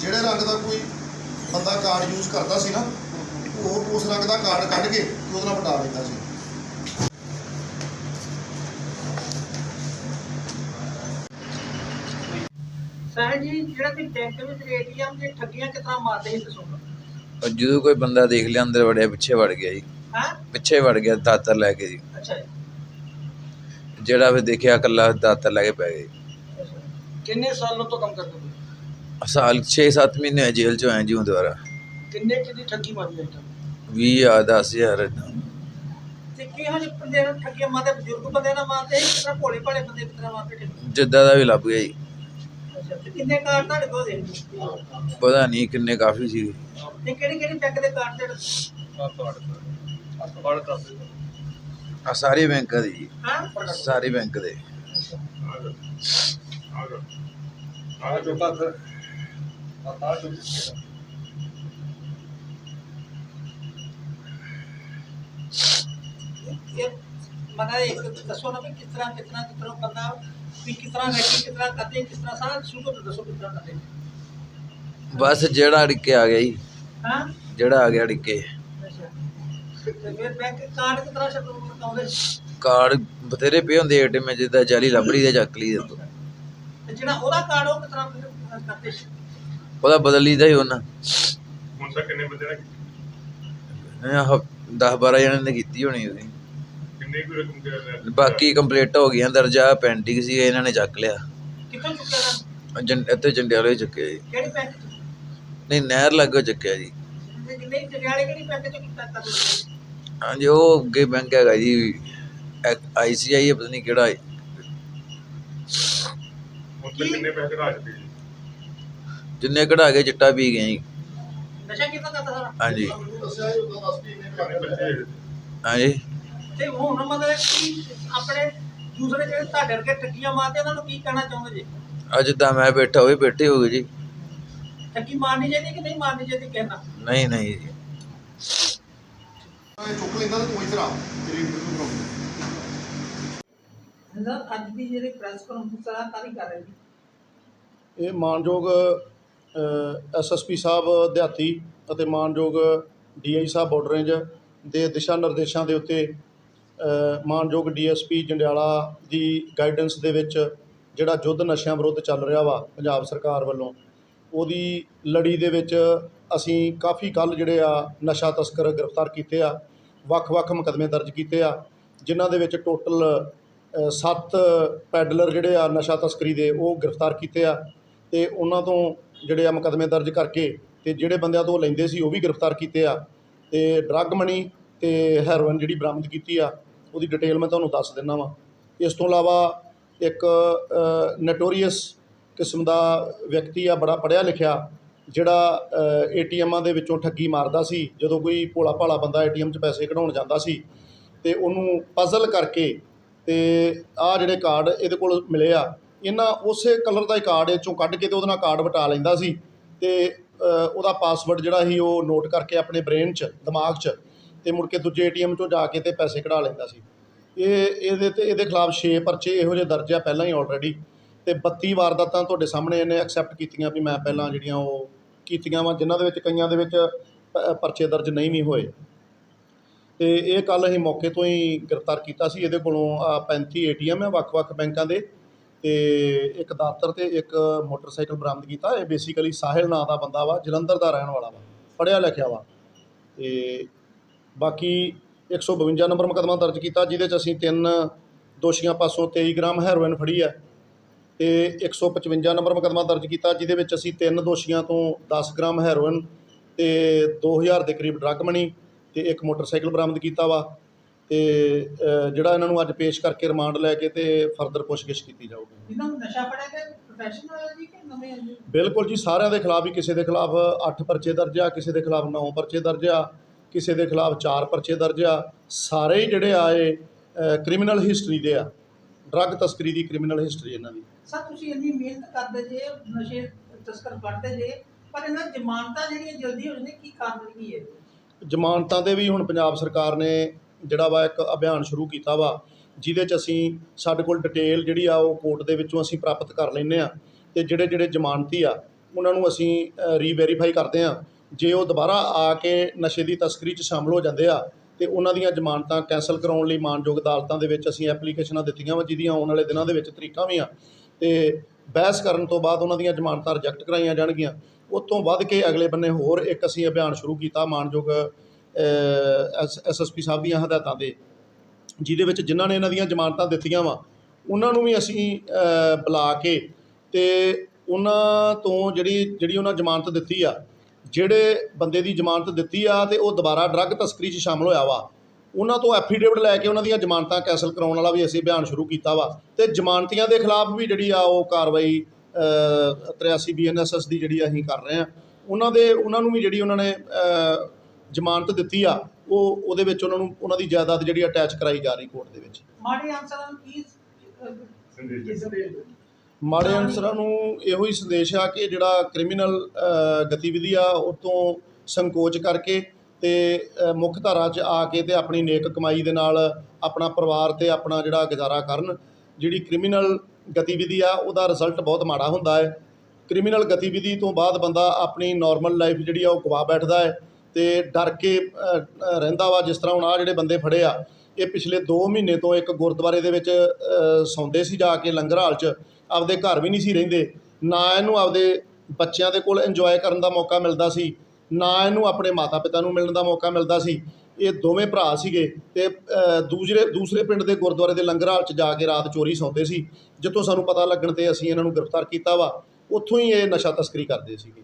ਜਿਹੜੇ ਰੰਗ ਦਾ ਕੋਈ ਬੰਦਾ ਕਾਰਡ ਯੂਜ਼ ਕਰਦਾ ਸੀ ਨਾ, ਉਹ ਉਸ ਰੰਗ ਦਾ ਕਾਰਡ ਕੱਢ ਕੇ ਉਹਦੇ ਨਾਲ ਵਟਾ ਦਿੰਦਾ ਸੀ। ਸਾਹਿਬ ਜੀ ਜਿਹੜਾ ਕਿ ਬੈਂਕ ਵਿੱਚ ਏਟੀਐਮ ਤੇ ਠੱਗੀਆਂ ਕਿਤਨਾ ਮਾਰਦੇ ਸੀ ਦੱਸੋ ਔਰ ਜਦੋਂ ਕੋਈ ਬੰਦਾ ਦੇਖ ਲਿਆ ਅੰਦਰ ਵੜਿਆ ਪਿੱਛੇ ਵੜ ਗਿਆ ਜੀ। ਹਾਂ? ਪਿੱਛੇ ਵੜ ਗਿਆ ਦਾਤਰ ਲੈ ਕੇ ਜੀ। ਅੱਛਾ ਜੀ। ਜਿਹੜਾ ਵੀ ਦੇਖਿਆ ਇਕੱਲਾ ਦਾਤਰ ਲੈ ਕੇ ਪੈ ਗਿਆ ਜੀ। ਕਿੰਨੇ ਸਾਲਾਂ ਤੋਂ ਕੰਮ ਕਰਦੇ ਹੋ ਸਾਲ 6-7 ਮਹੀਨੇ ਹੋਏ ਜੇਲ੍ਹ ਚੋਂ ਆਏ ਜੀ ਹੁਣ ਦੁਬਾਰਾ। ਕਿੰਨੇ ਕਿੰਨੀ ਠੱਗੀ ਮਾਰੀ ਹੈ ਇੱਥੇ 20 ਆ 10000 ਏਦਾਂ। ਤੇ ਕਿਹੋ ਜਿਹੇ ਬੰਦੇ ਨੂੰ ਠੱਗੀਆਂ ਮਾਰਦੇ? ਬਜ਼ੁਰਗ ਬੰਦੇ ਨਾਲ ਮਾਰਦੇ ਸੀ ਕਿਤਨਾ ਭੋਲੇ ਭਾਲੇ ਬੰਦੇ ਕਿਤਨਾ ਮਾਰਦੇ? ਠੱਗੀ ਜਿੱਦਾਂ ਦਾ ਵੀ ਲੱਭ ਗਿਆ ਜੀ। ਕਿੰਨੇ ਕਾਰਡ ਤੁਹਾਡੇ ਕੋਲ ਦੇ ਪਤਾ ਨਹੀਂ ਕਿੰਨੇ ਕਾਫੀ ਸੀ। ਤੇ ਕਿਹੜੀ ਕਿਹੜੀ ਬੈਂਕ ਦੇ ਕਾਰਡ ਤੇ ਆ ਸਾਰੇ ਬੈਂਕਾਂ ਦੇ ਜੀ। ਹਾਂ? ਸਾਰੇ ਬੈਂਕ ਦੇ। ਆ ਜੋ ਤੱਕ ਆ ਜੋ ਇਹ ਮਨਾ ਇੱਕ ਦੱਸੋ ਨਾ ਵੀ ਕਿਸ ਤਰ੍ਹਾਂ ਕਿਸ ਵੀ ਕਿਸ ਤਰ੍ਹਾਂ ਰੈਕੀ ਕਿਸ ਤਰ੍ਹਾਂ ਕਰਦੇ ਕਿਸ ਤਰ੍ਹਾਂ ਸਾਰਾ ਸ਼ੁਰੂ ਤੋਂ ਦੱਸੋ ਕਿਸ ਤਰ੍ਹਾਂ ਕਰਦੇ। ਬਸ ਜਿਹੜਾ ਅੜਕੇ ਆ ਗਿਆ ਜੀ। ਹਾਂ? ਜਿਹੜਾ ਆ ਗਿਆ ਅੜਕੇ। ਅੱਛਾ। ਤੇ ਫਿਰ ਬੈਂਕ ਕਾਰਡ ਕਿਸ ਤਰ੍ਹਾਂ ਸ਼ਬਦ ਬਤਾਉਂਦੇ ਕਾਰਡ ਬਥੇਰੇ ਪਏ ਹੁੰਦੇ ਏਟੀਐਮ ਜਿੱਦਾਂ ਜਾਲੀ ਲੱਭ ਲਈ ਤੇ ਚੱਕ ਲਈ ਤੋਂ ਤੇ ਜਿਹੜਾ ਉਹਦਾ ਕਾਰਡ ਉਹ ਕਿਸ ਤਰ੍ਹਾਂ ਫਿਰ ਕਰਦੇ? ਸੀ ਉਹਦਾ ਬਦਲ ਲਈਦਾ ਹੀ ਉਹਨਾਂ। ਹੁਣ ਤੱਕ ਕਿੰਨੇ ਬੰਦੇ ਨੇ? 10 12 ਜਣਿਆਂ ਨੇ ਕੀਤੀ ਹੋਣੀ ਉਹਦੀ। ਕਿੰਨੇ ਕੁ ਰਕਮ ਦੇ ਬਾਕੀ ਕੰਪਲੀਟ ਹੋ ਗਈਆਂ ਦਰਜਾ ਪੈਂਡਿੰਗ ਸੀ ਇਹਨਾਂ ਨੇ ਚੱਕ ਲਿਆ। ਕਿੱਥੋਂ ਚੁੱਕਿਆ ਦਾ ਜੰ- ਇੱਥੇ ਜੰਡਿਆਲੇ ਹੀ ਚੁੱਕਿਆ ਜੀ। ਕਿਹੜੀ ਨਹੀਂ ਨਹਿਰ ਲੱਗੋ ਚੁੱਕਿਆ ਜੀ। ਨਹੀਂ ਕਿਹੜੀ ਚ ਕੀਤਾ ਹਾਂਜੀ ਉਹ ਅੱਗੇ ਬੈਂਕ ਹੈਗਾ ਜੀ ਆਈਸੀਆਈ ਹੈ ਪਤਾ ਨਹੀਂ ਕਿਹੜਾ ਹੈ। ਹੁਣ ਤੱਕ ਕਿੰਨੇ ਪੈਸੇ ਕਢਾ ਚੁੱਕੇ ਜੀ? ਜਿੰਨੇ ਕਢਾ ਕੇ ਚਿੱਟਾ ਪੀ ਗਏ ਜੀ। ਨਸ਼ਾ ਕਿੱਦਾਂ ਕਰਦਾ ਸਾਰਾ? ਹਾਂਜੀ। ਕਿੰਨੇ ਬੱਚੇ? ਹਾਂਜੀ। ਤੇ ਹੁਣ ਮਤਲਬ ਕਿ ਆਪਣੇ ਦੂਸਰੇ ਜਿਹੜੇ ਤੁਹਾਡੇ ਵਰਗੇ ਠੱਗੀਆਂ ਮਾਰਦੇ ਉਹਨਾਂ ਨੂੰ ਕੀ ਕਹਿਣਾ ਚਾਹੁੰਦੇ ਜੀ? ਅੱਜ ਤਾਂ ਮੈਂ ਬੈਠਾ ਹੋਏ ਬੈਠੇ ਹੋ ਗਏ ਜੀ। ਠੱਗੀ ਮਾਰਨੀ ਚਾਹੀਦੀ ਕਿ ਨਹੀਂ ਮਾਰਨੀ ਚਾਹੀਦੀ ਕਹਿਣਾ? ਨਹੀਂ ਨਹੀਂ ਜੀ। ਇਹ ਚੁੱਕ ਲੈਂਦਾ ਤੇ ਤੂੰ ਇੱਧਰ ਆ ਤੇਰੀ ਇੰਟਰਵਿਊ ਕਰਾਉਂਦਾ। ਸਰ ਅੱਜ ਦੀ ਜਿਹੜੀ ਪ੍ਰੈਸ ਕਾਨਫਰੰਸ ਆ ਕਾਹਦੀ ਕਰ ਰਹੇ ਜੀ? ਇਹ ਮਾਨਯੋਗ ਐਸਐਸਪੀ ਸਾਹਿਬ ਦਿਹਾਤੀ ਅਤੇ ਮਾਨਯੋਗ ਡੀਆਈ ਸਾਹਿਬ ਬਾਰਡਰ ਰੇਂਜ ਦੇ ਦਿਸ਼ਾ ਨਿਰਦੇਸ਼ਾਂ ਦੇ ਉੱਤੇ ਮਾਨਯੋਗ ਡੀਐਸਪੀ ਜੰਡਿਆਲਾ ਦੀ ਗਾਈਡੈਂਸ ਦੇ ਵਿੱਚ ਜਿਹੜਾ ਯੁੱਧ ਨਸ਼ਿਆਂ ਵਿਰੁੱਧ ਚੱਲ ਰਿਹਾ ਵਾ ਪੰਜਾਬ ਸਰਕਾਰ ਵੱਲੋਂ, ਉਹਦੀ ਲੜੀ ਦੇ ਵਿੱਚ ਅਸੀਂ ਕਾਫੀ ਕੱਲ ਜਿਹੜੇ ਆ ਨਸ਼ਾ ਤਸਕਰ ਗ੍ਰਿਫਤਾਰ ਕੀਤੇ ਆ, ਵੱਖ-ਵੱਖ ਮੁਕੱਦਮੇ ਦਰਜ ਕੀਤੇ ਆ, ਜਿਨ੍ਹਾਂ ਦੇ ਵਿੱਚ ਟੋਟਲ 7 ਪੈਡਲਰ ਜਿਹੜੇ ਆ ਨਸ਼ਾ ਤਸਕਰੀ ਦੇ ਉਹ ਗ੍ਰਿਫਤਾਰ ਕੀਤੇ ਆ ਤੇ ਉਹਨਾਂ ਤੋਂ ਜਿਹੜੇ ਆ ਮੁਕੱਦਮੇ ਦਰਜ ਕਰਕੇ ਤੇ ਜਿਹੜੇ ਬੰਦਿਆਂ ਤੋਂ ਉਹ ਲੈਂਦੇ ਸੀ ਉਹ ਵੀ ਗ੍ਰਿਫਤਾਰ ਕੀਤੇ ਆ ਤੇ ਡਰੱਗ ਮਨੀ ਤੇ ਹੈਰੋਇਨ ਜਿਹੜੀ ਬਰਾਮਦ ਕੀਤੀ ਆ ਉਹਦੀ ਡਿਟੇਲ ਮੈਂ ਤੁਹਾਨੂੰ ਦੱਸ ਦਿੰਦਾ ਵਾਂ। ਇਸ ਤੋਂ ਇਲਾਵਾ ਇੱਕ ਨਟੋਰੀਅਸ ਕਿਸਮ ਦਾ ਵਿਅਕਤੀ ਆ, ਬੜਾ ਪੜ੍ਹਿਆ ਲਿਖਿਆ, ਜਿਹੜਾ ਏਟੀਐਮਾਂ ਦੇ ਵਿੱਚੋਂ ਠੱਗੀ ਮਾਰਦਾ ਸੀ, ਜਦੋਂ ਕੋਈ ਭੋਲਾ ਭਾਲਾ ਬੰਦਾ ਏਟੀਐਮ 'ਚ ਪੈਸੇ ਕਢਾਉਣ ਜਾਂਦਾ ਸੀ ਤੇ ਉਹਨੂੰ ਪਜ਼ਲ ਕਰਕੇ ਤੇ ਆ ਜਿਹੜੇ ਕਾਰਡ ਇਹਦੇ ਕੋਲ ਮਿਲੇ ਆ, ਇਹਨਾਂ ਉਸੇ ਕਲਰ ਦਾ ਹੀ ਕਾਰਡ ਇਹ ਚੋਂ ਕੱਢ ਕੇ ਤੇ ਉਹਦੇ ਨਾਲ ਕਾਰਡ ਵਟਾ ਲੈਂਦਾ ਸੀ ਤੇ ਉਹਦਾ ਪਾਸਵਰਡ ਜਿਹੜਾ ਸੀ ਉਹ ਨੋਟ ਕਰਕੇ ਆਪਣੇ ਬ੍ਰੇਨ 'ਚ, ਦਿਮਾਗ 'ਚ ਅਤੇ ਮੁੜ ਕੇ ਦੂਜੇ ਏਟੀਐਮ 'ਚੋਂ ਜਾ ਕੇ ਅਤੇ ਪੈਸੇ ਕਢਾ ਲੈਂਦਾ ਸੀ। ਇਹ, ਇਹਦੇ ਤੇ, ਇਹਦੇ ਖਿਲਾਫ ਛੇ ਪਰਚੇ ਇਹੋ ਜਿਹੇ ਦਰਜ ਆ ਪਹਿਲਾਂ ਹੀ ਆਲਰੇਡੀ ਅਤੇ ਬੱਤੀ ਵਾਰਦਾਤਾਂ ਤੁਹਾਡੇ ਸਾਹਮਣੇ ਇਹਨੇ ਐਕਸੈਪਟ ਕੀਤੀਆਂ ਵੀ ਮੈਂ ਪਹਿਲਾਂ ਜਿਹੜੀਆਂ ਉਹ ਕੀਤੀਆਂ ਵਾ, ਜਿਨ੍ਹਾਂ ਦੇ ਵਿੱਚ ਕਈਆਂ ਦੇ ਵਿੱਚ ਪ- ਪਰਚੇ ਦਰਜ ਨਹੀਂ ਵੀ ਹੋਏ। ਅਤੇ ਇਹ ਕੱਲ੍ਹ ਅਸੀਂ ਮੌਕੇ ਤੋਂ ਹੀ ਗ੍ਰਿਫਤਾਰ ਕੀਤਾ ਸੀ। ਇਹਦੇ ਕੋਲੋਂ, ਆ 35 ਏਟੀਐਮ ਹੈ ਵੱਖ-ਵੱਖ ਬੈਂਕਾਂ ਦੇ। ਤੇ ਇੱਕ ਦਾਤਰ ਤੇ ਇੱਕ ਮੋਟਰਸਾਈਕਲ ਬਰਾਮਦ ਕੀਤਾ। ਇਹ ਬੇਸਿਕਲੀ ਸਾਹਿਲ ਨਾਂ ਦਾ ਬੰਦਾ ਵਾ, ਜਲੰਧਰ ਦਾ ਰਹਿਣ ਵਾਲਾ ਵਾ। ਪੜ੍ਹਿਆ ਲਿਖਿਆ ਵਾ। ਤੇ ਬਾਕੀ 152 ਨੰਬਰ ਮੁਕੱਦਮਾ ਦਰਜ ਕੀਤਾ ਜਿਹਦੇ ਚ ਅਸੀਂ ਤਿੰਨ ਦੋਸ਼ੀਆਂ ਪਾਸੋਂ 23 ਗ੍ਰਾਮ ਹੈਰੋਇਨ ਫੜੀ ਹੈ ਤੇ 155 ਨੰਬਰ ਮੁਕੱਦਮਾ ਦਰਜ ਕੀਤਾ ਜਿਹਦੇ ਵਿੱਚ ਅਸੀਂ ਤਿੰਨ ਦੋਸ਼ੀਆਂ ਤੋਂ 10 ਗ੍ਰਾਮ ਹੈਰੋਇਨ ਤੇ 2000 ਦੇ ਕਰੀਬ ਡਰੱਗ ਮਨੀ ਤੇ ਇੱਕ ਮੋਟਰਸਾਈਕਲ ਬਰਾਮਦ ਕੀਤਾ ਵਾ ਤੇ ਜਿਹੜਾ ਇਹਨਾਂ ਨੂੰ ਅੱਜ ਪੇਸ਼ ਕਰਕੇ ਰਿਮਾਂਡ ਲੈ ਕੇ ਤੇ ਫਰਦਰ ਪੁੱਛਗਿੱਛ ਕੀਤੀ ਜਾਊਗੀ। ਇਹਨਾਂ ਨੂੰ ਨਸ਼ਾ ਫੜਿਆ ਤੇ ਪ੍ਰੋਫੈਸ਼ਨਲ ਜੀ ਕਿ ਨਵੇਂ ਬਿਲਕੁਲ ਜੀ ਸਾਰਿਆਂ ਦੇ ਖਿਲਾਫ ਹੀ ਕਿਸੇ ਦੇ ਖਿਲਾਫ 8 ਪਰਚੇ ਦਰਜ ਆ ਕਿਸੇ ਦੇ ਖਿਲਾਫ 9 ਪਰਚੇ ਦਰਜ ਆ। ਕਿਸੇ ਦੇ ਖਿਲਾਫ 4 ਪਰਚੇ ਦਰਜ ਆ ਸਾਰੇ ਹੀ ਜਿਹੜੇ ਆਏ ਕ੍ਰਿਮੀਨਲ ਹਿਸਟਰੀ ਦੇ ਆ। ਡਰੱਗ ਤਸਕਰੀ ਦੀ ਕ੍ਰਿਮੀਨਲ ਹਿਸਟਰੀ ਇਹਨਾਂ ਦੀ। ਸਰ ਤੁਸੀਂ ਇੰਨੀ ਮਿਹਨਤ ਕਰਦੇ ਜੇ ਨਸ਼ੇ ਤਸਕਰ ਫੜਦੇ ਜੇ ਪਰ ਇਹਨਾਂ ਜ਼ਮਾਨਤਾਂ ਜਿਹੜੀਆਂ ਜਲਦੀ ਹੋ ਜਾਂਦੀਆਂ ਕੀ ਕਾਰਨ ਕੀ ਹੈ? ਜ਼ਮਾਨਤਾਂ ਦੇ ਵੀ ਹੁਣ ਪੰਜਾਬ ਸਰਕਾਰ ਨੇ ਜਿਹੜਾ ਵਾ ਇੱਕ ਅਭਿਆਨ ਸ਼ੁਰੂ ਕੀਤਾ ਵਾ ਜਿਹਦੇ 'ਚ ਅਸੀਂ ਸਾਡੇ ਕੋਲ ਡਿਟੇਲ ਜਿਹੜੀ ਆ ਉਹ ਕੋਰਟ ਦੇ ਵਿੱਚੋਂ ਅਸੀਂ ਪ੍ਰਾਪਤ ਕਰ ਲੈਂਦੇ ਆ। ਤੇ ਜਿਹੜੇ ਜਿਹੜੇ ਜ਼ਮਾਨਤੀ ਆ ਉਹਨਾਂ ਨੂੰ ਅਸੀਂ ਰੀਵੈਰੀਫਾਈ ਕਰਦੇ ਆ। ਜੇ ਉਹ ਦੁਬਾਰਾ ਆ ਕੇ ਨਸ਼ੇ ਦੀ ਤਸਕਰੀ 'ਚ ਸ਼ਾਮਲ ਹੋ ਜਾਂਦੇ ਆ ਅਤੇ ਉਹਨਾਂ ਦੀਆਂ ਜ਼ਮਾਨਤਾਂ ਕੈਂਸਲ ਕਰਾਉਣ ਲਈ ਮਾਨਯੋਗ ਅਦਾਲਤਾਂ ਦੇ ਵਿੱਚ ਅਸੀਂ ਐਪਲੀਕੇਸ਼ਨਾਂ ਦਿੱਤੀਆਂ ਵਾ, ਜਿਹਦੀਆਂ ਆਉਣ ਵਾਲੇ ਦਿਨਾਂ ਦੇ ਵਿੱਚ ਤਰੀਕਾਂ ਵੀ ਆ। ਅਤੇ ਬਹਿਸ ਕਰਨ ਤੋਂ ਬਾਅਦ ਉਹਨਾਂ ਦੀਆਂ ਜ਼ਮਾਨਤਾਂ ਰਿਜੈਕਟ ਕਰਾਈਆਂ ਜਾਣਗੀਆਂ। ਉਸ ਤੋਂ ਵੱਧ ਕੇ ਅਗਲੇ ਬੰਨੇ ਹੋਰ ਇੱਕ ਅਸੀਂ ਅਭਿਆਨ ਸ਼ੁਰੂ ਕੀਤਾ ਮਾਨਯੋਗ ਐਸਐਸਪੀ ਸਾਹਿਬ ਦੀਆਂ ਹਦਾਇਤਾਂ ਦੇ ਜਿਹਦੇ ਵਿੱਚ ਜਿਨ੍ਹਾਂ ਨੇ ਇਹਨਾਂ ਦੀਆਂ ਜ਼ਮਾਨਤਾਂ ਦਿੱਤੀਆਂ ਵਾ, ਉਹਨਾਂ ਨੂੰ ਵੀ ਅਸੀਂ ਬੁਲਾ ਕੇ ਤੇ ਉਹਨਾਂ ਤੋਂ ਜਿਹੜੀ ਜਿਹੜੀ ਉਹਨਾਂ ਜ਼ਮਾਨਤ ਦਿੱਤੀ ਆ ਜਿਹੜੇ ਬੰਦੇ ਦੀ ਜ਼ਮਾਨਤ ਦਿੱਤੀ ਆ ਤੇ ਉਹ ਦੁਬਾਰਾ ਡਰੱਗ ਤਸਕਰੀ 'ਚ ਸ਼ਾਮਲ ਹੋਇਆ ਵਾ ਉਹਨਾਂ ਤੋਂ ਐਫੀਡੇਵਿਟ ਲੈ ਕੇ ਉਹਨਾਂ ਦੀਆਂ ਜ਼ਮਾਨਤਾਂ ਕੈਂਸਲ ਕਰਾਉਣ ਵਾਲਾ ਵੀ ਅਸੀਂ ਅਭਿਆਨ ਸ਼ੁਰੂ ਕੀਤਾ ਵਾ ਤੇ ਜ਼ਮਾਨਤੀਆਂ ਦੇ ਖਿਲਾਫ ਵੀ ਜਿਹੜੀ ਆ ਉਹ ਕਾਰਵਾਈ ਅ, 83 ਬੀਐਨਐਸਐਸ ਦੀ ਜਿਹੜੀ ਅਸੀਂ ਕਰ ਰਹੇ ਆ ਉਹਨਾਂ ਦੇ ਉਹਨਾਂ ਨੂੰ ਵੀ ਜਿਹੜੀ ਉਹਨਾਂ ਨੇ ਜ਼ਮਾਨਤ ਦਿੱਤੀ ਆ ਉਹ ਉਹਦੇ ਵਿੱਚ ਉਹਨਾਂ ਨੂੰ ਉਹਨਾਂ ਦੀ ਜਾਇਦਾਦ ਜਿਹੜੀ ਅਟੈਚ ਕਰਾਈ ਜਾ ਰਹੀ ਕੋਰਟ ਦੇ ਵਿੱਚ। ਮਾੜੇ ਅਨਸਰਾਂ ਨੂੰ ਕੀ ਸੰਦੇਸ਼ ਮਾੜੇ ਅਨਸਰਾਂ ਨੂੰ ਇਹੋ ਹੀ ਸੰਦੇਸ਼ ਆ ਕਿ ਜਿਹੜਾ ਕ੍ਰਿਮੀਨਲ ਗਤੀਵਿਧੀ ਆ, ਉਹ ਤੋਂ ਸੰਕੋਚ ਕਰਕੇ ਤੇ ਮੁੱਖ ਧਾਰਾ 'ਚ ਆ ਕੇ ਤੇ ਆਪਣੀ ਨੇਕ ਕਮਾਈ ਦੇ ਨਾਲ ਆਪਣਾ ਪਰਿਵਾਰ ਤੇ ਆਪਣਾ ਜਿਹੜਾ ਗੁਜ਼ਾਰਾ ਕਰਨ। ਜਿਹੜੀ ਕ੍ਰਿਮੀਨਲ ਗਤੀਵਿਧੀ ਆ, ਉਹਦਾ ਰਿਜ਼ਲਟ ਬਹੁਤ ਮਾੜਾ ਹੁੰਦਾ ਹੈ। ਕ੍ਰਿਮੀਨਲ ਗਤੀਵਿਧੀ ਤੋਂ ਬਾਅਦ ਬੰਦਾ ਆਪਣੀ ਨਾਰਮਲ ਲਾਈਫ ਜਿਹੜੀ ਆ, ਉਹ ਗਵਾ ਬੈਠਦਾ ਹੈ ਤੇ ਡਰ ਕੇ ਰਹਿੰਦਾ ਵਾ ਜਿਸ ਤਰ੍ਹਾਂ ਹੁਣ ਆ ਜਿਹੜੇ ਬੰਦੇ ਫੜੇ ਆ, ਇਹ ਪਿਛਲੇ 2 ਮਹੀਨੇ ਤੋਂ ਇੱਕ ਗੁਰਦੁਆਰੇ ਦੇ ਵਿੱਚ ਸੌਂਦੇ ਸੀ ਜਾ ਕੇ ਲੰਗਰ ਹਾਲ 'ਚ। ਆਪਦੇ ਘਰ ਵੀ ਨਹੀਂ ਸੀ ਰਹਿੰਦੇ, ਨਾ ਇਹਨੂੰ ਆਪਦੇ ਬੱਚਿਆਂ ਦੇ ਕੋਲ ਇੰਜੋਏ ਕਰਨ ਦਾ ਮੌਕਾ ਮਿਲਦਾ ਸੀ, ਨਾ ਇਹਨੂੰ ਆਪਣੇ ਮਾਤਾ ਪਿਤਾ ਨੂੰ ਮਿਲਣ ਦਾ ਮੌਕਾ ਮਿਲਦਾ ਸੀ। ਇਹ ਦੋਵੇਂ ਭਰਾ ਸੀਗੇ ਤੇ ਦੂਜੇ ਦੂਸਰੇ ਪਿੰਡ ਦੇ ਗੁਰਦੁਆਰੇ ਦੇ ਲੰਗਰ ਹਾਲ 'ਚ ਜਾ ਕੇ ਰਾਤ ਚੋਰੀ ਸੌਂਦੇ ਸੀ, ਜਿੱਥੋਂ ਸਾਨੂੰ ਪਤਾ ਲੱਗਣ ਤੇ ਅਸੀਂ ਇਹਨਾਂ ਨੂੰ ਗ੍ਰਿਫਤਾਰ ਕੀਤਾ ਵਾ, ਉੱਥੋਂ ਹੀ ਇਹ ਨਸ਼ਾ ਤਸਕਰੀ ਕਰਦੇ ਸੀਗੇ।